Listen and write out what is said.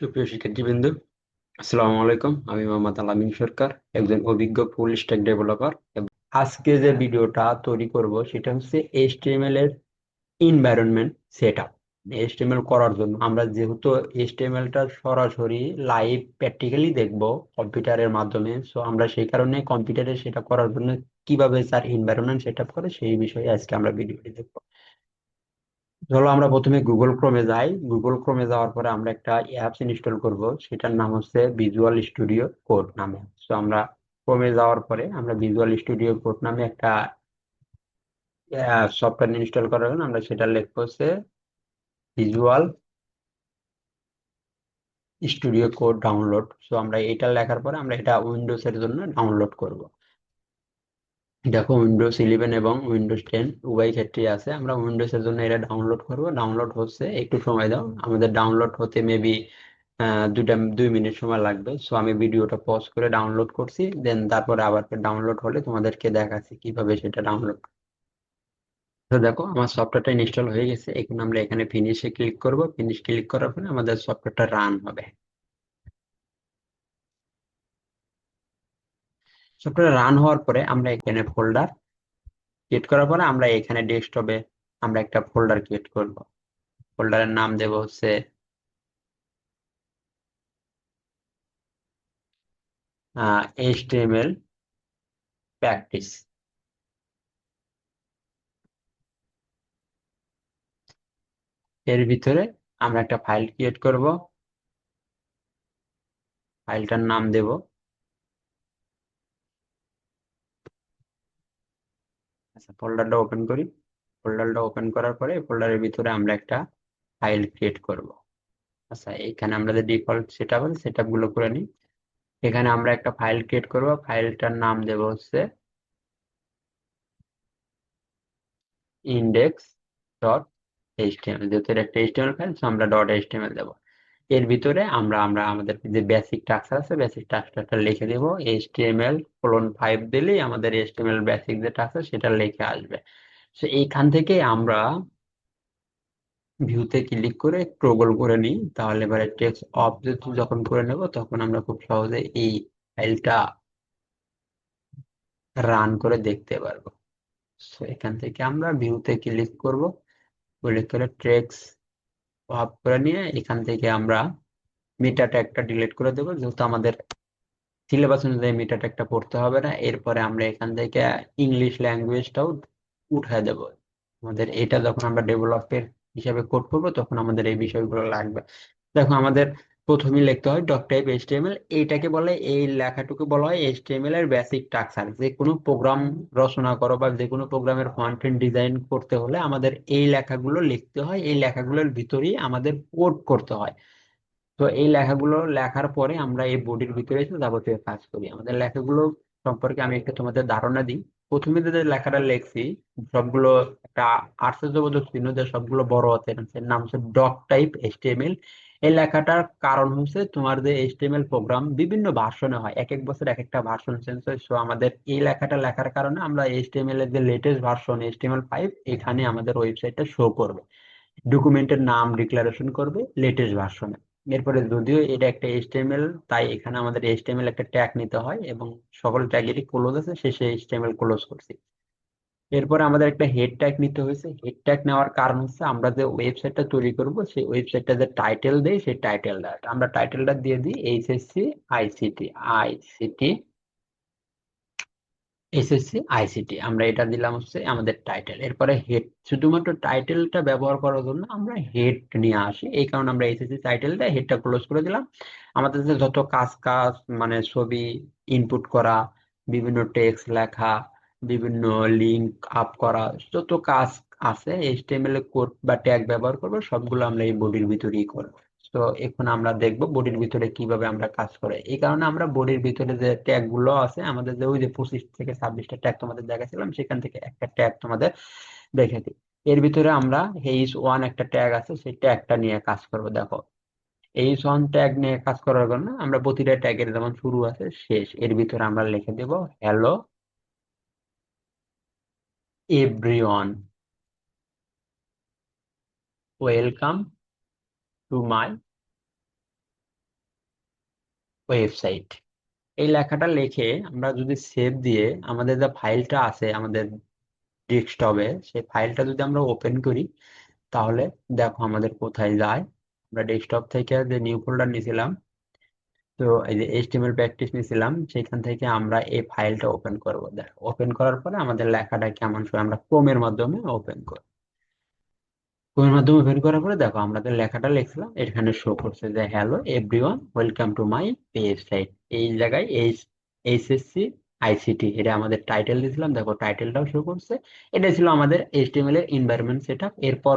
সুপ্রিয় শিক্ষার্থীবৃন্দ, আসসালামু আলাইকুম। আমি মোহাম্মদ আলামিন সরকার, একজন অভিজ্ঞ ফুল স্ট্যাক ডেভেলপার আজকে যে ভিডিওটা তৈরি করব, সেটা হচ্ছে এইচটিএমএল এর এনভায়রনমেন্ট সেটআপ এইচটিএমএল করার জন্য আমরা যেহেতু এইচটিএমএল টা সরাসরি লাইভ প্র্যাকটিক্যালি দেখব কম্পিউটারের মাধ্যমে সো আমরা সেই কারণে কম্পিউটারে সেটা করার জন্য কীভাবে স্যার এনভায়রনমেন্ট সেটআপ করে, সেই বিষয়ে আজকে আমরা ভিডিওটি দেখব। চলো আমরা প্রথমে গুগল ক্রোমে যাই। গুগল ক্রোমে যাওয়ার পরে আমরা একটা অ্যাপস ইনস্টল করব। সেটার নাম হচ্ছে ভিজুয়াল স্টুডিও কোড নামে। তো আমরা ক্রোমে যাওয়ার পরে আমরা ভিজুয়াল স্টুডিও কোড নামে একটা সফটওয়্যার ইনস্টল করার জন্য আমরা সেটা লিখব হচ্ছে visual studio code download so আমরা এটা লেখার পরে আমরা এটা উইন্ডোজ এর জন্য ডাউনলোড করব। দেখো উইন্ডোজ ইলেভেন এবং উইন্ডোজ টেন উভয় ক্ষেত্রেই আছে। আমরা উইন্ডোজ এর জন্য এটা ডাউনলোড করব। ডাউনলোড হচ্ছে, একটু সময় দাও। আমাদের ডাউনলোড হতে মেবি দুটা দুই মিনিট সময় লাগবে। সো আমি ভিডিওটা পজ করে ডাউনলোড করছি দেন তারপরে আবার ডাউনলোড হলে তোমাদেরকে দেখাচ্ছি কীভাবে সেটা ডাউনলোড তো দেখো, আমার সফটওয়্যারটা ইনস্টল হয়ে গেছে। এখন আমরা এখানে ফিনিশে ক্লিক করব। ফিনিশ ক্লিক করার পরে আমাদের সফটওয়্যারটা রান হবে। সফটওয়্যার রান হওয়ার পরে আমরা এখানে ফোল্ডার ক্রিয়েট করার পরে আমরা এখানে ডেস্কটপে আমরা একটা ফোল্ডার ক্রিয়েট করব। ফোল্ডারের নাম দেব হচ্ছে এইচটিএমএল প্র্যাকটিস এর ভিতরে আমরা একটা ফাইল ক্রিয়েট করব। ফাইলটার নাম দেব আচ্ছা ফোল্ডারটা ওপেন করি। ফোল্ডারটা ওপেন করার পরে ফোল্ডারের ভিতরে আমরা একটা ফাইল ক্রিয়েট করব। আচ্ছা এখানে আমরা যে ডিফল্ট সেট আপ সেটগুলো করে নিই। এখানে আমরা একটা ফাইল ক্রিয়েট করব। ফাইলটার নাম দেব হচ্ছে ইন্ডেক্স ডট এইচটিএমএল যেহেতু এটা একটা এইচটিএমএল ফাইল সো আমরা ডট এইচটিএমএল দেবো। এর ভিতরে আমরা আমরা আমাদের যে বেসিক টাস্ক আছে বেসিক টাস্কটা লিখে দেব। এইচটিএমএল কোলন ফাইভ দিলেই আমাদের এইচটিএমএল বেসিক যে আছে, সেটা লিখে আসবে। সো এইখান থেকে আমরা ভিউতে ক্লিক করে ট্রগল করে নিই। তাহলে এবারে টেক্সট অবজেক্ট যখন করে নেব, তখন আমরা খুব সহজে এই ফাইলটা রান করে দেখতে পারব। সো এখান থেকে আমরা ভিউতে ক্লিক করব। ক্লিক করে টেক্সট অফ করে নিয়ে এখান থেকে আমরা মিটা ট্যাগটা ডিলিট করে দেবো। যেহেতু আমাদের সিলেবাস অনুযায়ী মিটা ট্যাগটা পড়তে হবে না, এরপরে আমরা এখান থেকে ইংলিশ ল্যাঙ্গুয়েজটাও উঠায় দেবো। আমাদের এটা যখন আমরা ডেভেলপের হিসাবে কোড করব, তখন আমাদের এই বিষয়গুলো লাগবে। দেখো, আমাদের প্রথমেই লিখতে হয় ডক টাইপ এইচটিএমএল এইটাকে বলে, এই লেখাটুকু বলা হয় এইচটিএমএল এর বেসিক স্ট্রাকচার যে কোনো প্রোগ্রাম রচনা করো বা যে কোনো প্রোগ্রামের ফ্রন্ট এন্ড ডিজাইন করতে হলে আমাদের এই লেখাগুলো লিখতে হয়, এই লেখাগুলোর ভিতরেই আমাদের কোড করতে হয়। তো এই লেখাগুলো লেখার পরে আমরা এই বডির ভিতরে এসে যাবতীয় কাজ করি। আমাদের লেখাগুলো সম্পর্কে আমি একটু তোমাদের ধারণা দিই। প্রথমে যে লেখাটা লিখছি, সবগুলো একটা আশ্চর্যবোধক চিহ্ন যে সবগুলো বড় হাতের নাম হচ্ছে ডক টাইপ এইচটিএমএল এই লেখাটার কারণ হচ্ছে তোমার যে এইচটিএমএল প্রোগ্রাম বিভিন্ন ভার্সনে হয়। এক এক বছর এক একটা ভার্সন চেঞ্জ হয়। সো আমাদের এই লেখাটা লেখার কারণে আমরা এইচটিএমএল এর যে লেটেস্ট ভার্সন এইচটিএমএল ফাইভ এখানে আমাদের ওয়েবসাইটটা শো করবে। ডকুমেন্টের নাম ডিক্লারেশন করবে লেটেস্ট ভার্সনে এরপরে যদিও এটা একটা এইচটিএমএল তাই এখানে আমাদের এইচটিএমএল একটা ট্যাগ নিতে হয় এবং সকল ট্যাগেরই ক্লোজ আছে, শেষে এইচটিএমএল ক্লোজ করছি। এরপরে আমাদের একটা হেড ট্যাগ নিতে হয়েছে। হেড ট্যাগ নেওয়ার কারণ হচ্ছে আমরা যে ওয়েবসাইটটা তৈরি করব, সেই ওয়েবসাইটটা যে টাইটেল দেই, সেই টাইটেলটা আমরা টাইটেলটা দিয়ে দিই HSC ICT ICT SSC ICT আমরা এটা দিলাম হচ্ছে আমাদের টাইটেল এরপরে হেড শুধুমাত্র টাইটেলটা ব্যবহার করার জন্য আমরা হেড নিয়ে আসি। এই কারণে আমরা এসএসসি টাইটেলটা হেডটা ক্লোজ করে দিলাম। আমাদের যে যত কাজ কাজ মানে ছবি ইনপুট করা, বিভিন্ন টেক্সট লেখা বিভিন্ন লিঙ্ক আপ করা, যত কাজ আছে এইচটিএমএল কোড বা ট্যাগ ব্যবহার করব, সবগুলো আমরা এই বডির ভিতরেই করব। তো এখন আমরা দেখব বডির ভিতরে কীভাবে আমরা কাজ করে। এই কারণে আমরা বডির ভিতরে যে ট্যাগগুলো আছে, আমাদের যে ওই যে পঁচিশ থেকে ছাব্বিশটা ট্যাগ তোমাদের দেখাছিলাম, সেখান থেকে একটা ট্যাগ তোমাদের দেখে দিই। এর ভিতরে আমরা এইচ ওয়ান একটা ট্যাগ আছে, সেই ট্যাগটা নিয়ে কাজ করব, দেখো। এইচ ওয়ান ট্যাগ নিয়ে কাজ করার জন্য আমরা প্রতিটা ট্যাগের যেমন শুরু আছে, শেষ। এর ভিতরে আমরা লিখে দেব hello everyone welcome to my website এই লেখাটা লিখে আমরা যদি সেভ দিয়ে আমাদের যে ফাইলটা আছে, আমাদের ডেস্কটপে সেই ফাইলটা যদি আমরা ওপেন করি, তাহলে দেখো আমাদের কোথায় যায়। আমরা ডেস্কটপ থেকে যে নিউ ফোল্ডার নিয়েছিলাম তো এই যে এইচটিএমএল প্র্যাকটিস নিয়েছিলাম সেখান থেকে আমরা এই ফাইলটা ওপেন করব। দেখো ওপেন করার পরে আমাদের লেখাটা কেমন শো আমরা ক্রোমের মাধ্যমে ওপেন করব ক্রোমের মাধ্যমে ওপেন করার পরে দেখো, আমাদের লেখাটা লিখছিলাম এখানে শো করছে যে hello everyone welcome to my website এই জায়গায় এইচ এইচএসসি আইসিটি এটা আমাদের টাইটেল দিয়েছিলাম দেখো টাইটেলটাও শো করছে। এটা ছিল আমাদের এইচটিএমএল এর এনভায়রনমেন্ট সেটআপ এরপর